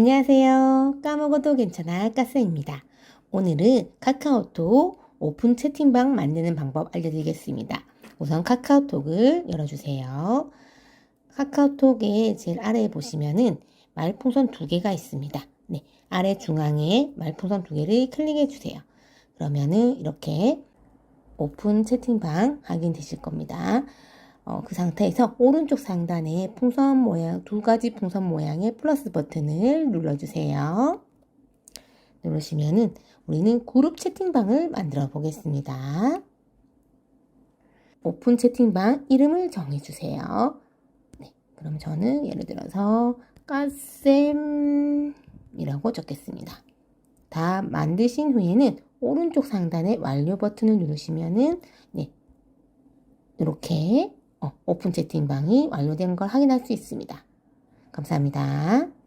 안녕하세요. 까먹어도 괜찮아 까스입니다. 오늘은 카카오톡 오픈 채팅방 만드는 방법 알려드리겠습니다. 우선 카카오톡을 열어주세요. 카카오톡의 제일 아래에 보시면은 말풍선 두 개가 있습니다. 네, 아래 중앙에 말풍선 두 개를 클릭해 주세요. 그러면은 이렇게 오픈 채팅방 확인되실 겁니다. 어, 그 상태에서 오른쪽 상단에 풍선 모양, 두 가지 풍선 모양의 플러스 버튼을 눌러주세요. 누르시면은 우리는 그룹 채팅방을 만들어 보겠습니다. 오픈 채팅방 이름을 정해주세요. 네, 그럼 저는 예를 들어서 까쌤이라고 적겠습니다. 다 만드신 후에는 오른쪽 상단에 완료 버튼을 누르시면은 네, 이렇게 어, 오픈 채팅방이 완료된 걸 확인할 수 있습니다. 감사합니다.